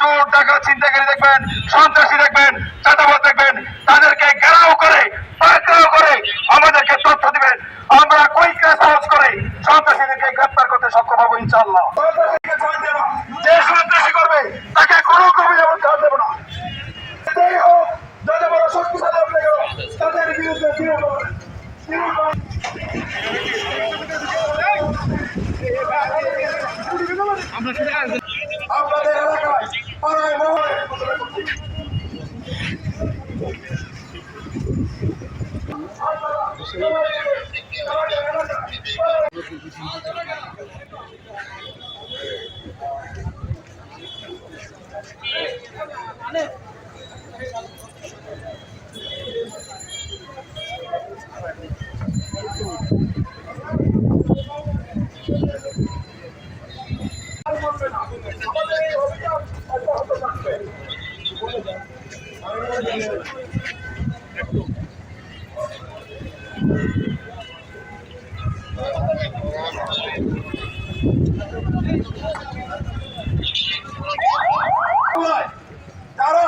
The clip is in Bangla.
চোর টাকা চিন্তাকারী দেখবেন সন্ত্রাসী দেখবেন চাঁদাবাদ দেখবেন তাদেরকে ঘেরাও করে পাকড়াও করে আমাদেরকে তথ্য দিবেন আমরা কই কাজ সহজ করে সন্ত্রাসীদেরকে গ্রেপ্তার করতে সক্ষম হব ইনশাল্লাহ। যে সন্ত্রাসী করবে তাকে কোনো কবি যেমন ছাড় দেবো না যেই হোক যত বড় শক্তিশালী হোক না কেন, তাদের বিরুদ্ধে বিরোধ হবে। বিরোধ হবে। আপনাদের এলাকায় পাড়ায় মহলে। আমাদের এই অভিযান অব্যাহত থাকবে যারা